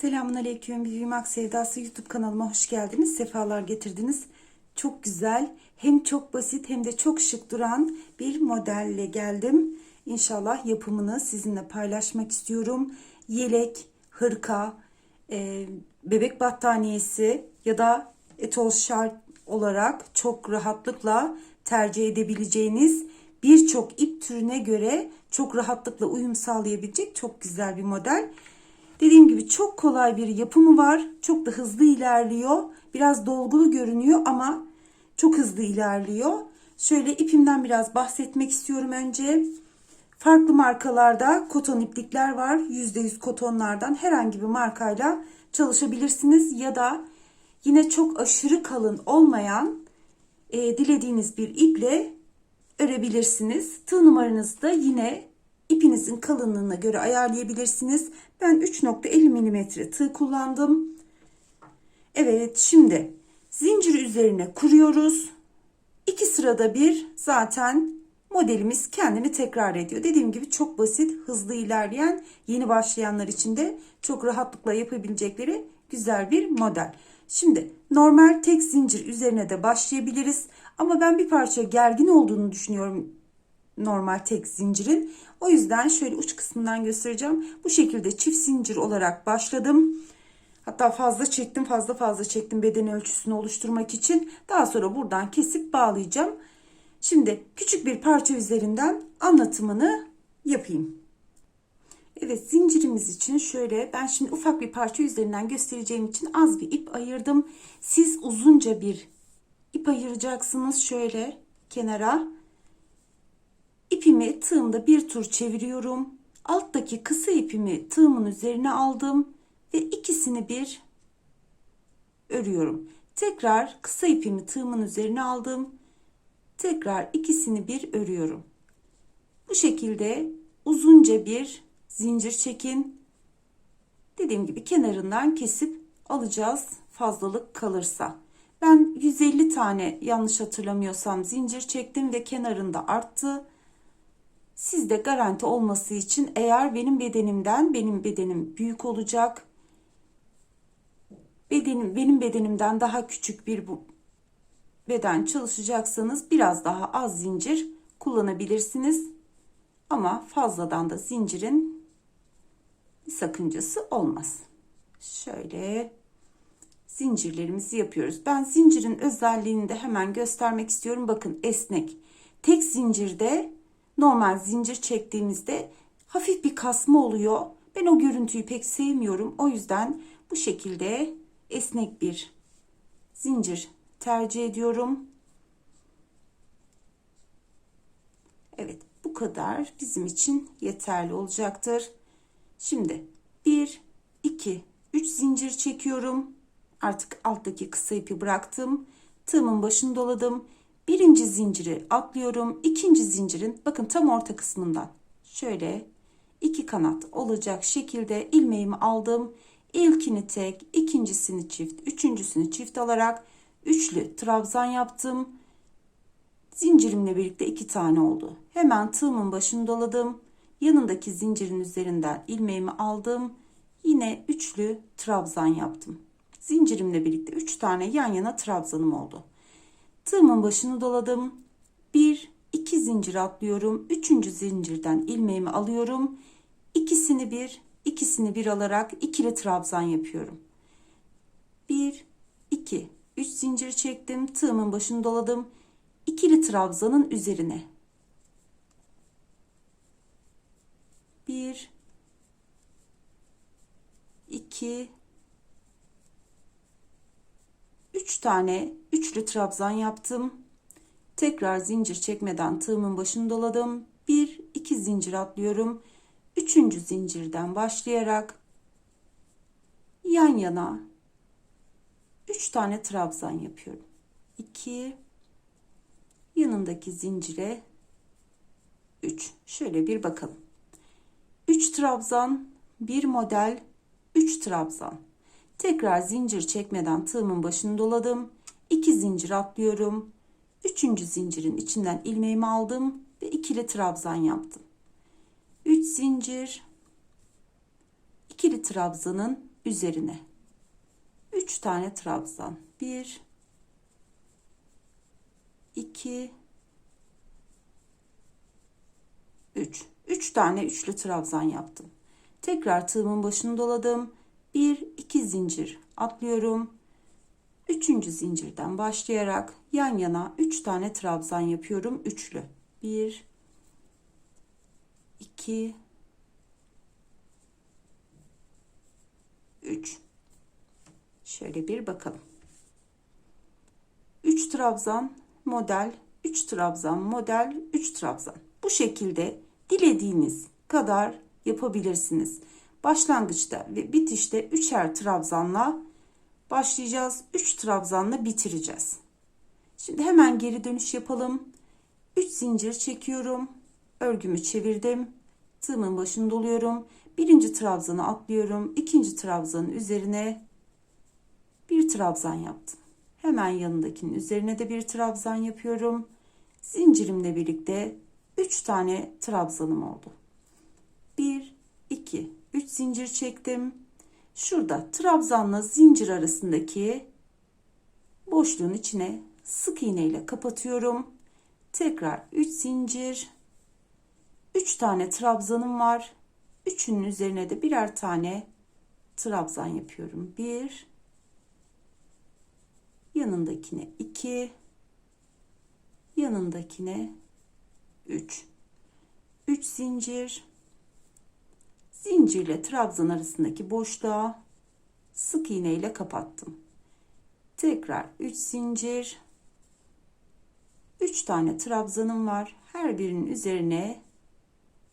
Selamun Aleyküm. Büyümak Sevdası YouTube kanalıma hoş geldiniz. Sefalar getirdiniz. Çok güzel, hem çok basit hem de çok şık duran bir modelle geldim. İnşallah yapımını sizinle paylaşmak istiyorum. Yelek, hırka, e, bebek battaniyesi ya da etol şart olarak çok rahatlıkla tercih edebileceğiniz birçok ip türüne göre çok rahatlıkla uyum sağlayabilecek çok güzel bir model. Dediğim gibi çok kolay bir yapımı var. Çok da hızlı ilerliyor. Biraz dolgulu görünüyor ama çok hızlı ilerliyor. Şöyle ipimden biraz bahsetmek istiyorum önce. Farklı markalarda koton iplikler var. %100 kotonlardan herhangi bir markayla çalışabilirsiniz. Ya da yine çok aşırı kalın olmayan e, dilediğiniz bir iple örebilirsiniz. Tığ numaranızı da yine ipinizin kalınlığına göre ayarlayabilirsiniz. Ben 3.50 mm tığ kullandım. Evet şimdi zincir üzerine kuruyoruz. İki sırada bir zaten modelimiz kendini tekrar ediyor. Dediğim gibi çok basit, hızlı ilerleyen, yeni başlayanlar için de çok rahatlıkla yapabilecekleri güzel bir model. Şimdi normal tek zincir üzerine de başlayabiliriz. Ama ben bir parça gergin olduğunu düşünüyorum normal tek zincirin. O yüzden şöyle uç kısmından göstereceğim. Bu şekilde çift zincir olarak başladım. Hatta fazla çektim fazla fazla çektim beden ölçüsünü oluşturmak için. Daha sonra buradan kesip bağlayacağım. Şimdi küçük bir parça üzerinden anlatımını yapayım. Evet zincirimiz için şöyle ben şimdi ufak bir parça üzerinden göstereceğim için az bir ip ayırdım. Siz uzunca bir ip ayıracaksınız şöyle kenara. İpimi tığımda bir tur çeviriyorum. Alttaki kısa ipimi tığımın üzerine aldım ve ikisini bir örüyorum. Tekrar kısa ipimi tığımın üzerine aldım. Tekrar ikisini bir örüyorum. Bu şekilde uzunca bir zincir çekin. Dediğim gibi kenarından kesip alacağız fazlalık kalırsa. Ben 150 tane yanlış hatırlamıyorsam zincir çektim ve kenarında arttı. Sizde garanti olması için eğer benim bedenimden benim bedenim büyük olacak. Bedenim benim bedenimden daha küçük bir bu beden çalışacaksanız biraz daha az zincir kullanabilirsiniz. Ama fazladan da zincirin bir sakıncası olmaz. Şöyle zincirlerimizi yapıyoruz. Ben zincirin özelliğini de hemen göstermek istiyorum. Bakın esnek. Tek zincirde normal zincir çektiğimizde hafif bir kasma oluyor. Ben o görüntüyü pek sevmiyorum. O yüzden bu şekilde esnek bir zincir tercih ediyorum. Evet bu kadar bizim için yeterli olacaktır. Şimdi 1, 2, 3 zincir çekiyorum. Artık alttaki kısa ipi bıraktım. Tığımın başını doladım. Birinci zinciri atlıyorum. İkinci zincirin bakın tam orta kısmından şöyle iki kanat olacak şekilde ilmeğimi aldım. İlkini tek, ikincisini çift, üçüncüsünü çift alarak üçlü trabzan yaptım. Zincirimle birlikte iki tane oldu. Hemen tığımın başını doladım. Yanındaki zincirin üzerinden ilmeğimi aldım. Yine üçlü trabzan yaptım. Zincirimle birlikte üç tane yan yana trabzanım oldu. Tığımın başını doladım. Bir, iki zincir atlıyorum. Üçüncü zincirden ilmeğimi alıyorum. İkisini bir, ikisini bir alarak ikili trabzan yapıyorum. Bir, iki, üç zincir çektim. Tığımın başını doladım. İkili trabzanın üzerine. 3 tane üçlü trabzan yaptım. Tekrar zincir çekmeden tığımın başını doladım. 1 2 zincir atlıyorum. 3. zincirden başlayarak yan yana 3 tane trabzan yapıyorum. 2 yanındaki zincire 3. Şöyle bir bakalım. 3 trabzan, bir model, 3 trabzan. Tekrar zincir çekmeden tığımın başını doladım. 2 zincir atlıyorum. 3. zincirin içinden ilmeğimi aldım ve ikili trabzan yaptım. 3 zincir ikili trabzanın üzerine 3 tane trabzan 1 2 3 3 tane üçlü trabzan yaptım tekrar tığımın başını doladım 1 2 zincir atlıyorum. 3. zincirden başlayarak yan yana 3 tane trabzan yapıyorum üçlü. 1 2 3 şöyle bir bakalım. 3 trabzan model 3 trabzan model 3 trabzan. Bu şekilde dilediğiniz kadar yapabilirsiniz başlangıçta ve bitişte üçer trabzanla başlayacağız. 3 trabzanla bitireceğiz. Şimdi hemen geri dönüş yapalım. 3 zincir çekiyorum. Örgümü çevirdim. Tığımın başını doluyorum. Birinci trabzanı atlıyorum. İkinci trabzanın üzerine bir trabzan yaptım. Hemen yanındakinin üzerine de bir trabzan yapıyorum. Zincirimle birlikte 3 tane trabzanım oldu. 1 2 3 zincir çektim. Şurada trabzanla zincir arasındaki boşluğun içine sık iğne ile kapatıyorum. Tekrar 3 zincir. 3 tane trabzanım var. Üçünün üzerine de birer tane trabzan yapıyorum. 1 yanındakine 2 yanındakine 3 3 zincir zincirle trabzan arasındaki boşluğa sık iğne ile kapattım. Tekrar 3 zincir 3 tane trabzanım var. Her birinin üzerine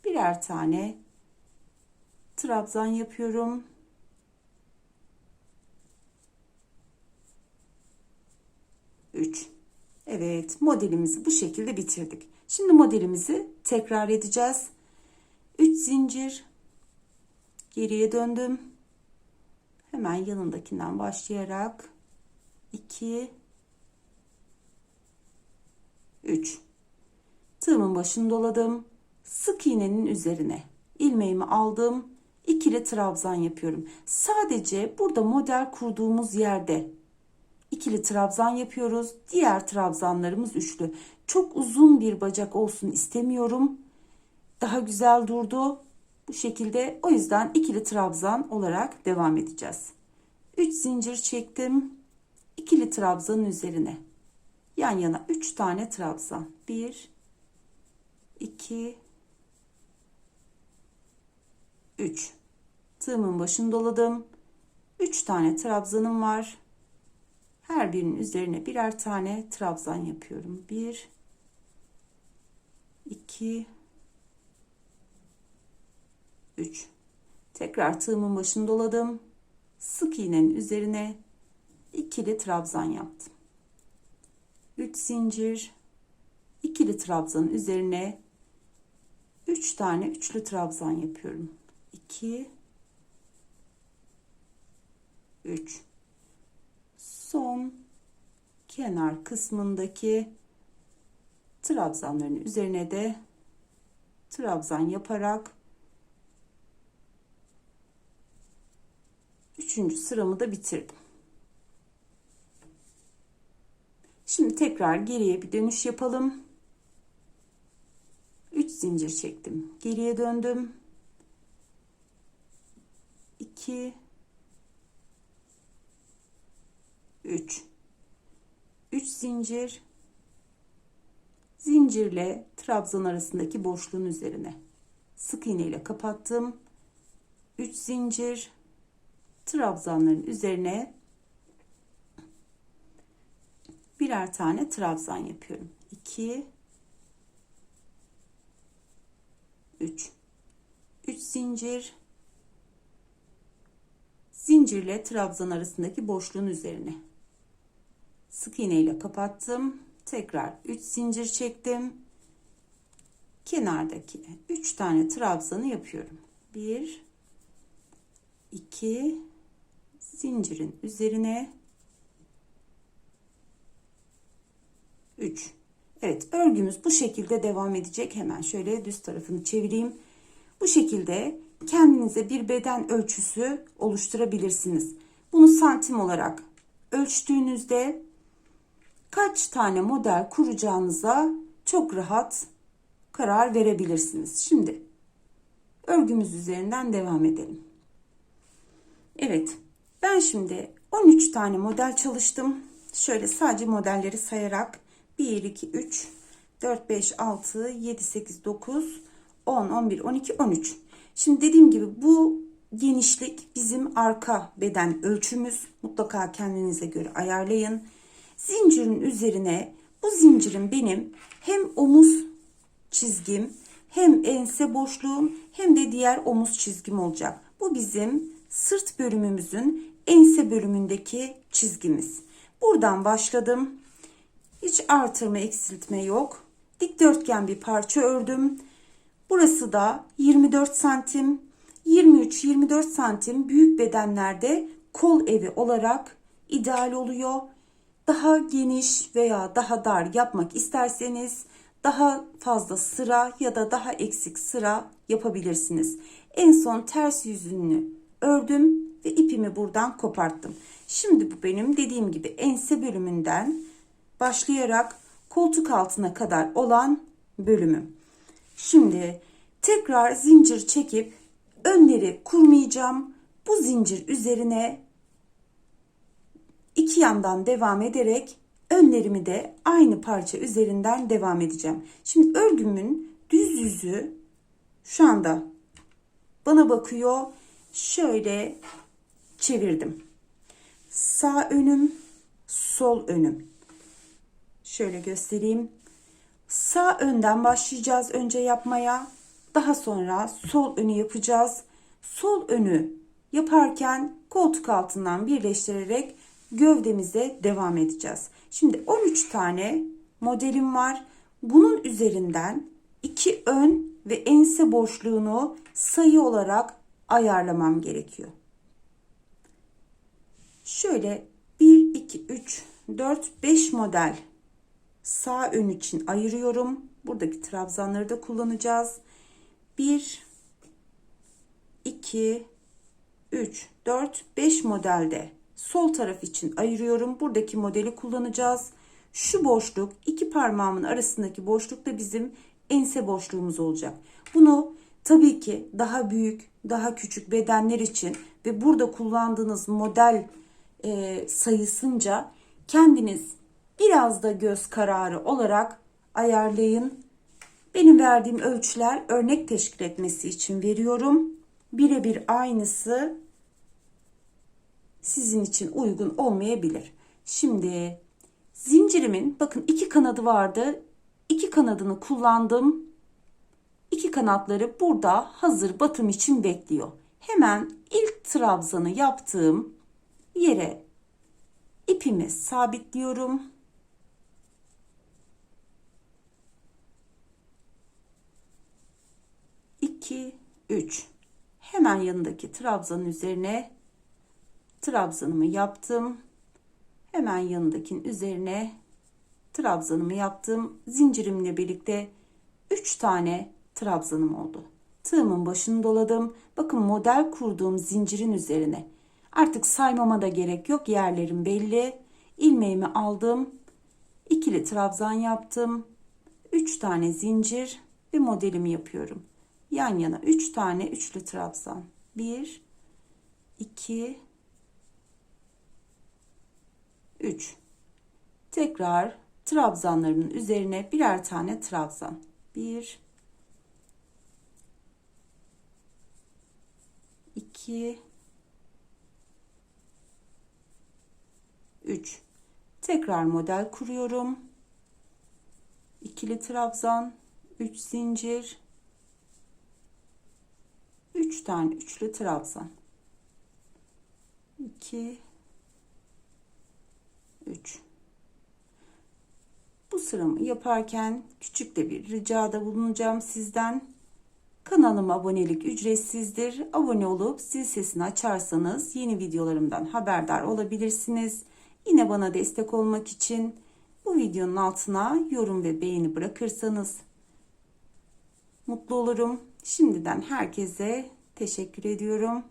birer tane trabzan yapıyorum. Üç. Evet modelimizi bu şekilde bitirdik. Şimdi modelimizi tekrar edeceğiz. 3 zincir geriye döndüm. Hemen yanındakinden başlayarak 2 3 tığımın başını doladım. Sık iğnenin üzerine. İlmeğimi aldım. İkili trabzan yapıyorum. Sadece burada model kurduğumuz yerde ikili trabzan yapıyoruz. Diğer trabzanlarımız üçlü. Çok uzun bir bacak olsun istemiyorum. Daha güzel durdu bu şekilde o yüzden ikili trabzan olarak devam edeceğiz. 3 zincir çektim. İkili trabzanın üzerine. Yan yana 3 tane trabzan. 1 2 3 tığımın başını doladım. 3 tane trabzanım var. Her birinin üzerine birer tane trabzan yapıyorum. 1 2 3 tekrar tığımın başını doladım. Sık iğnenin üzerine ikili trabzan yaptım. 3 zincir ikili trabzanın üzerine 3 tane üçlü trabzan yapıyorum. 2 3 son kenar kısmındaki trabzanların üzerine de trabzan yaparak üçüncü sıramı da bitirdim. Şimdi tekrar geriye bir dönüş yapalım. 3 zincir çektim. Geriye döndüm. 2 3 3 zincir zincirle trabzan arasındaki boşluğun üzerine sık iğne ile kapattım 3 zincir trabzanların üzerine birer tane trabzan yapıyorum. 2 3 3 zincir. Zincirle trabzan arasındaki boşluğun üzerine sık iğne ile kapattım. Tekrar 3 zincir çektim. Kenardaki 3 tane trabzanı yapıyorum. 1 2 zincirin üzerine 3 Evet örgümüz bu şekilde devam edecek hemen şöyle düz tarafını çevireyim bu şekilde kendinize bir beden ölçüsü oluşturabilirsiniz. Bunu santim olarak ölçtüğünüzde kaç tane model kuracağınıza çok rahat karar verebilirsiniz. Şimdi örgümüz üzerinden devam edelim. Evet ben şimdi 13 tane model çalıştım. Şöyle sadece modelleri sayarak 1, 2, 3, 4, 5, 6, 7, 8, 9, 10, 11, 12, 13. Şimdi dediğim gibi bu genişlik bizim arka beden ölçümüz. Mutlaka kendinize göre ayarlayın. Zincirin üzerine bu zincirin benim hem omuz çizgim hem ense boşluğum hem de diğer omuz çizgim olacak. Bu bizim sırt bölümümüzün ense bölümündeki çizgimiz. Buradan başladım. Hiç artırma eksiltme yok. Dikdörtgen bir parça ördüm. Burası da 24 santim. 23-24 santim büyük bedenlerde kol evi olarak ideal oluyor. Daha geniş veya daha dar yapmak isterseniz daha fazla sıra ya da daha eksik sıra yapabilirsiniz. En son ters yüzünü ördüm ve ipimi buradan koparttım. Şimdi bu benim dediğim gibi ense bölümünden başlayarak koltuk altına kadar olan bölümüm. Şimdi tekrar zincir çekip önleri kurmayacağım. Bu zincir üzerine iki yandan devam ederek önlerimi de aynı parça üzerinden devam edeceğim. Şimdi örgümün düz yüzü şu anda bana bakıyor. Şöyle çevirdim. Sağ önüm, sol önüm. Şöyle göstereyim. Sağ önden başlayacağız önce yapmaya. Daha sonra sol önü yapacağız. Sol önü yaparken koltuk altından birleştirerek gövdemize devam edeceğiz. Şimdi 13 tane modelim var. Bunun üzerinden iki ön ve ense boşluğunu sayı olarak ayarlamam gerekiyor. Şöyle 1, 2, 3, 4, 5 model sağ ön için ayırıyorum. Buradaki trabzanları da kullanacağız. 1, 2, 3, 4, 5 modelde sol taraf için ayırıyorum. Buradaki modeli kullanacağız. Şu boşluk iki parmağımın arasındaki boşluk da bizim ense boşluğumuz olacak. Bunu tabii ki daha büyük, daha küçük bedenler için ve burada kullandığınız model e, sayısınca kendiniz biraz da göz kararı olarak ayarlayın. Benim verdiğim ölçüler örnek teşkil etmesi için veriyorum. Birebir aynısı sizin için uygun olmayabilir. Şimdi zincirimin bakın iki kanadı vardı. İki kanadını kullandım. İki kanatları burada hazır batım için bekliyor. Hemen ilk trabzanı yaptığım yere ipimi sabitliyorum. İki, üç. Hemen yanındaki trabzanın üzerine trabzanımı yaptım. Hemen yanındakinin üzerine trabzanımı yaptım. Zincirimle birlikte 3 tane trabzanım oldu. Tığımın başını doladım. Bakın model kurduğum zincirin üzerine. Artık saymama da gerek yok. Yerlerim belli. İlmeğimi aldım. İkili trabzan yaptım. 3 tane zincir ve modelimi yapıyorum. Yan yana 3 tane üçlü trabzan. 1 2 3 tekrar trabzanlarımın üzerine birer tane trabzan 1 2 3 tekrar model kuruyorum. İkili trabzan 3 zincir. 3 tane üçlü trabzan. 2 3 bu sıramı yaparken küçük de bir ricada bulunacağım sizden. Kanalıma abonelik ücretsizdir. Abone olup zil sesini açarsanız yeni videolarımdan haberdar olabilirsiniz. Yine bana destek olmak için bu videonun altına yorum ve beğeni bırakırsanız mutlu olurum. Şimdiden herkese Teşekkür ediyorum.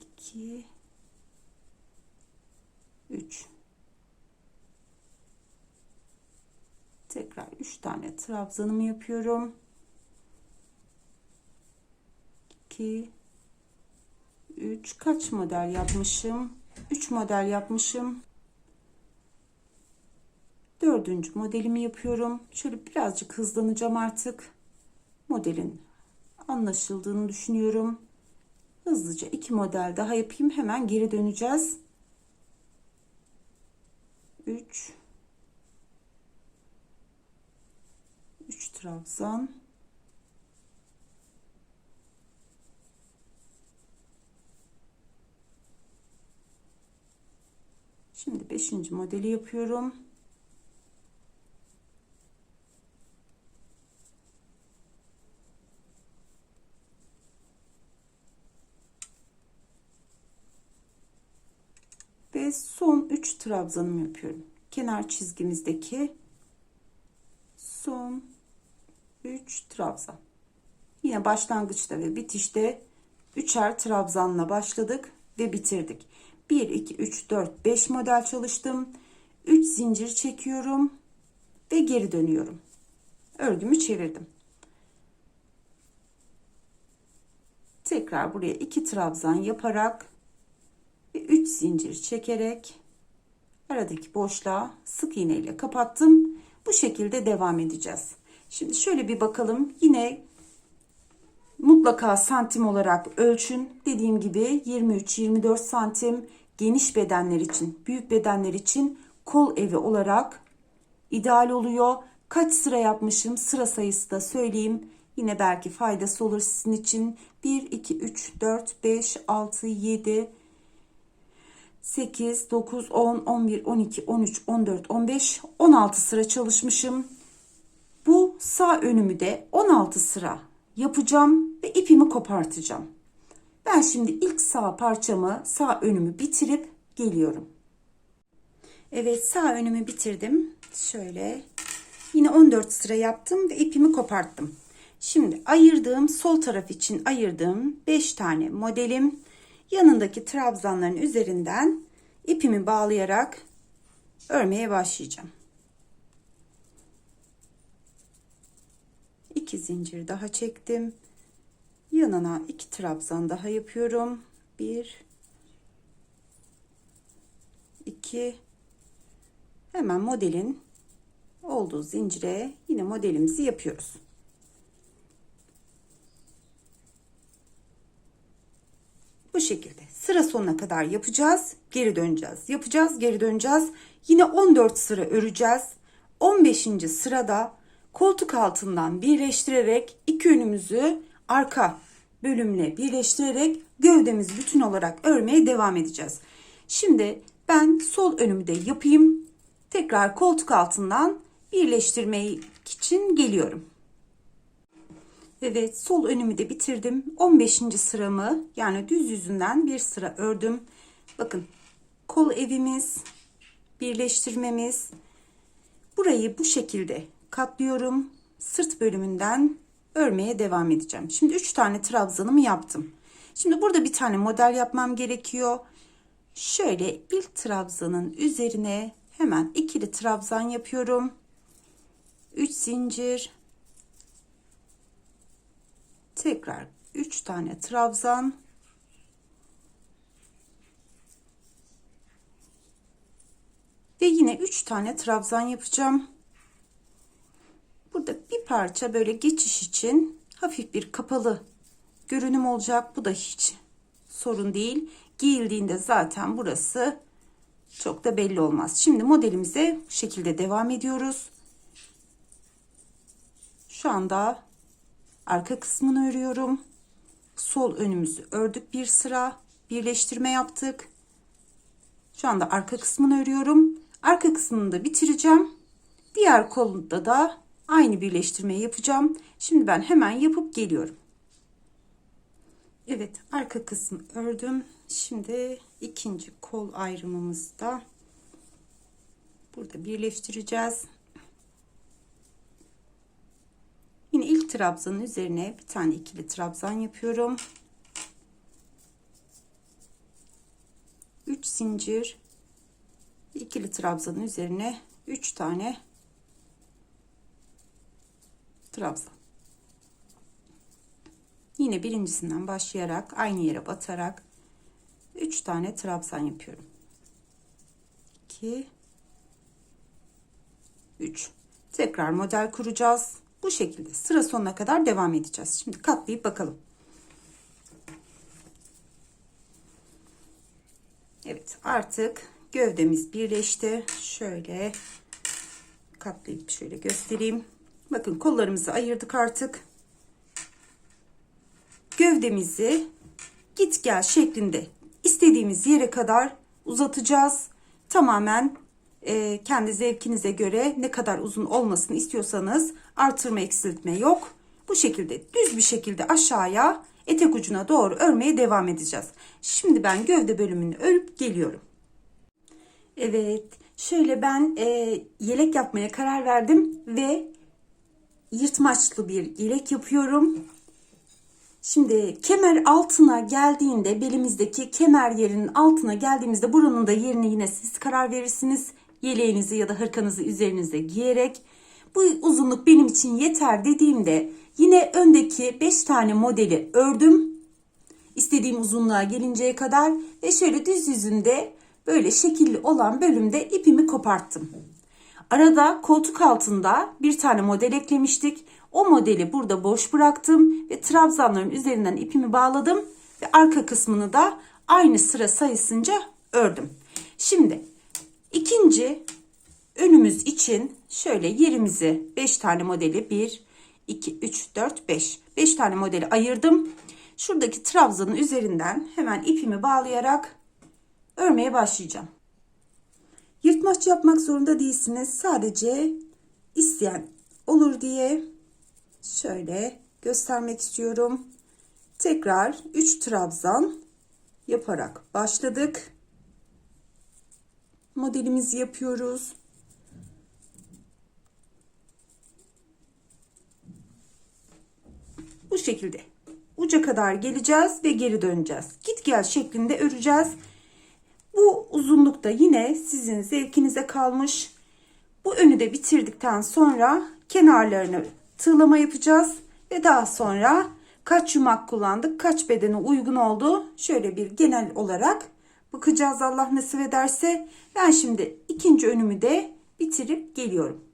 İki, üç. Tekrar üç tane trabzanımı yapıyorum. İki, üç. Kaç model yapmışım? Üç model yapmışım. Dördüncü modelimi yapıyorum. Şöyle birazcık hızlanacağım artık. Modelin anlaşıldığını düşünüyorum. Hızlıca iki model daha yapayım. Hemen geri döneceğiz. 3 3 trabzan Şimdi 5. modeli yapıyorum. Ve son 3 trabzanımı yapıyorum. Kenar çizgimizdeki son 3 trabzan. Yine başlangıçta ve bitişte 3'er trabzanla başladık ve bitirdik. 1 2 3 4 5 model çalıştım. 3 zincir çekiyorum ve geri dönüyorum. Örgümü çevirdim. Tekrar buraya 2 trabzan yaparak ve 3 zincir çekerek aradaki boşluğa sık iğne ile kapattım. Bu şekilde devam edeceğiz. Şimdi şöyle bir bakalım. Yine mutlaka santim olarak ölçün. Dediğim gibi 23-24 santim geniş bedenler için, büyük bedenler için kol evi olarak ideal oluyor. Kaç sıra yapmışım? Sıra sayısı da söyleyeyim. Yine belki faydası olur sizin için. 1, 2, 3, 4, 5, 6, 7, 8, 9, 10, 11, 12, 13, 14, 15, 16 sıra çalışmışım. Sağ önümü de 16 sıra yapacağım ve ipimi kopartacağım. Ben şimdi ilk sağ parçamı, sağ önümü bitirip geliyorum. Evet sağ önümü bitirdim. Şöyle yine 14 sıra yaptım ve ipimi koparttım. Şimdi ayırdığım sol taraf için ayırdığım 5 tane modelim yanındaki trabzanların üzerinden ipimi bağlayarak örmeye başlayacağım. 2 zincir daha çektim. Yanına 2 trabzan daha yapıyorum. 1 2 Hemen modelin olduğu zincire yine modelimizi yapıyoruz. Bu şekilde sıra sonuna kadar yapacağız. Geri döneceğiz. Yapacağız, geri döneceğiz. Yine 14 sıra öreceğiz. 15. sırada koltuk altından birleştirerek iki önümüzü arka bölümle birleştirerek gövdemiz bütün olarak örmeye devam edeceğiz. Şimdi ben sol önümü de yapayım. Tekrar koltuk altından birleştirmek için geliyorum. Evet sol önümü de bitirdim. 15. sıramı yani düz yüzünden bir sıra ördüm. Bakın kol evimiz, birleştirmemiz. Burayı bu şekilde katlıyorum. Sırt bölümünden örmeye devam edeceğim. Şimdi 3 tane trabzanımı yaptım. Şimdi burada bir tane model yapmam gerekiyor. Şöyle bir trabzanın üzerine hemen ikili trabzan yapıyorum. 3 zincir tekrar 3 tane trabzan ve yine 3 tane trabzan yapacağım. Burada bir parça böyle geçiş için hafif bir kapalı görünüm olacak. Bu da hiç sorun değil. Giyildiğinde zaten burası çok da belli olmaz. Şimdi modelimize bu şekilde devam ediyoruz. Şu anda arka kısmını örüyorum. Sol önümüzü ördük bir sıra. Birleştirme yaptık. Şu anda arka kısmını örüyorum. Arka kısmını da bitireceğim. Diğer kolunda da aynı birleştirmeyi yapacağım. Şimdi ben hemen yapıp geliyorum. Evet arka kısmı ördüm. Şimdi ikinci kol ayrımımızda burada birleştireceğiz. trabzanın üzerine bir tane ikili trabzan yapıyorum. 3 zincir ikili trabzanın üzerine 3 tane trabzan. Yine birincisinden başlayarak aynı yere batarak 3 tane trabzan yapıyorum. 2 3 tekrar model kuracağız. Bu şekilde sıra sonuna kadar devam edeceğiz. Şimdi katlayıp bakalım. Evet artık gövdemiz birleşti. Şöyle katlayıp şöyle göstereyim. Bakın kollarımızı ayırdık artık. Gövdemizi git gel şeklinde istediğimiz yere kadar uzatacağız. Tamamen e, kendi zevkinize göre ne kadar uzun olmasını istiyorsanız artırma eksiltme yok. Bu şekilde düz bir şekilde aşağıya etek ucuna doğru örmeye devam edeceğiz. Şimdi ben gövde bölümünü örüp geliyorum. Evet şöyle ben e, yelek yapmaya karar verdim ve yırtmaçlı bir yelek yapıyorum. Şimdi kemer altına geldiğinde belimizdeki kemer yerinin altına geldiğimizde buranın da yerini yine siz karar verirsiniz. Yeleğinizi ya da hırkanızı üzerinize giyerek bu uzunluk benim için yeter dediğimde yine öndeki 5 tane modeli ördüm. İstediğim uzunluğa gelinceye kadar ve şöyle düz yüzünde böyle şekilli olan bölümde ipimi koparttım. Arada koltuk altında bir tane model eklemiştik. O modeli burada boş bıraktım ve trabzanların üzerinden ipimi bağladım ve arka kısmını da aynı sıra sayısınca ördüm. Şimdi ikinci önümüz için şöyle yerimizi 5 tane modeli 1 2 3 4 5 5 tane modeli ayırdım. Şuradaki trabzanın üzerinden hemen ipimi bağlayarak örmeye başlayacağım. Yırtmaç yapmak zorunda değilsiniz. Sadece isteyen olur diye şöyle göstermek istiyorum. Tekrar 3 trabzan yaparak başladık. Modelimizi yapıyoruz. Bu şekilde uca kadar geleceğiz ve geri döneceğiz. Git gel şeklinde öreceğiz. Bu uzunlukta yine sizin zevkinize kalmış. Bu önü de bitirdikten sonra kenarlarını tığlama yapacağız ve daha sonra kaç yumak kullandık, kaç bedene uygun oldu. Şöyle bir genel olarak bakacağız Allah nasip ederse. Ben şimdi ikinci önümü de bitirip geliyorum.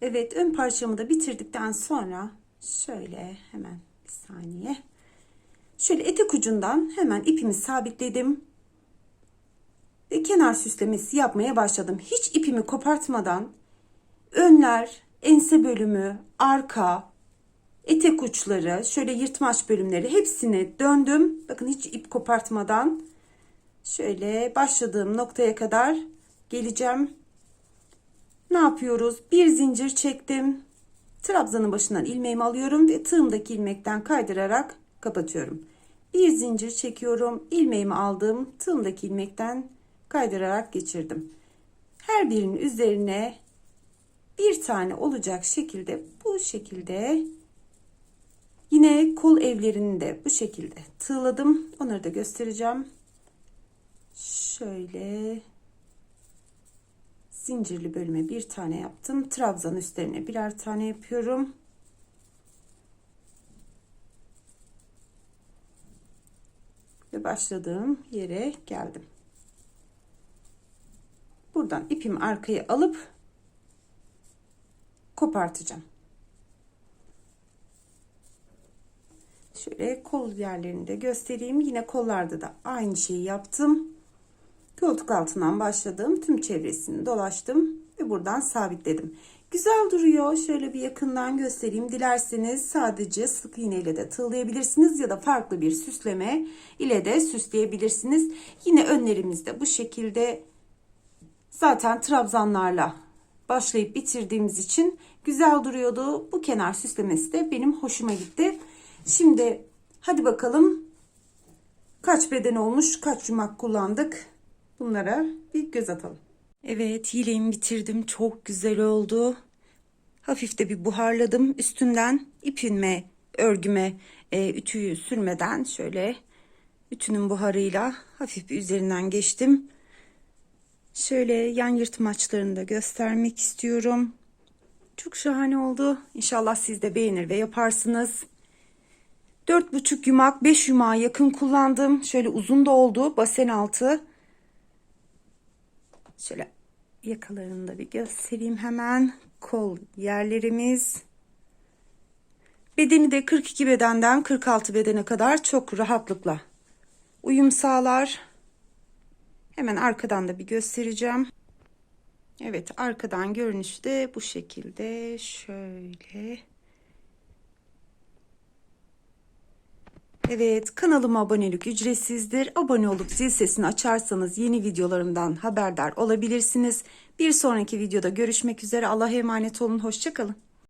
Evet ön parçamı da bitirdikten sonra şöyle hemen bir saniye. Şöyle etek ucundan hemen ipimi sabitledim kenar süslemesi yapmaya başladım. Hiç ipimi kopartmadan önler, ense bölümü, arka, etek uçları, şöyle yırtmaç bölümleri hepsini döndüm. Bakın hiç ip kopartmadan şöyle başladığım noktaya kadar geleceğim. Ne yapıyoruz? Bir zincir çektim. Trabzanın başından ilmeğimi alıyorum ve tığımdaki ilmekten kaydırarak kapatıyorum. Bir zincir çekiyorum. ilmeğimi aldım. Tığımdaki ilmekten kaydırarak geçirdim. Her birinin üzerine bir tane olacak şekilde bu şekilde yine kol evlerini de bu şekilde tığladım. Onları da göstereceğim. Şöyle zincirli bölüme bir tane yaptım. Trabzan üstlerine birer tane yapıyorum. Ve başladığım yere geldim. Buradan ipimi arkaya alıp kopartacağım. Şöyle kol yerlerini de göstereyim. Yine kollarda da aynı şeyi yaptım. Koltuk altından başladım. Tüm çevresini dolaştım ve buradan sabitledim. Güzel duruyor. Şöyle bir yakından göstereyim. Dilerseniz sadece sık iğne ile de tığlayabilirsiniz ya da farklı bir süsleme ile de süsleyebilirsiniz. Yine önlerimizde bu şekilde zaten trabzanlarla başlayıp bitirdiğimiz için güzel duruyordu. Bu kenar süslemesi de benim hoşuma gitti. Şimdi hadi bakalım kaç beden olmuş, kaç yumak kullandık. Bunlara bir göz atalım. Evet yeleğimi bitirdim. Çok güzel oldu. Hafif de bir buharladım. Üstünden ipinme, örgüme, e, ütüyü sürmeden şöyle ütünün buharıyla hafif bir üzerinden geçtim. Şöyle yan yırtmaçlarını da göstermek istiyorum. Çok şahane oldu. İnşallah siz de beğenir ve yaparsınız. 4,5 yumak 5 yumağa yakın kullandım. Şöyle uzun da oldu. Basen altı. Şöyle yakalarını da bir göstereyim hemen. Kol yerlerimiz. Bedeni de 42 bedenden 46 bedene kadar çok rahatlıkla uyum sağlar. Hemen arkadan da bir göstereceğim. Evet arkadan görünüşü de bu şekilde şöyle. Evet kanalıma abonelik ücretsizdir. Abone olup zil sesini açarsanız yeni videolarımdan haberdar olabilirsiniz. Bir sonraki videoda görüşmek üzere. Allah'a emanet olun. Hoşçakalın.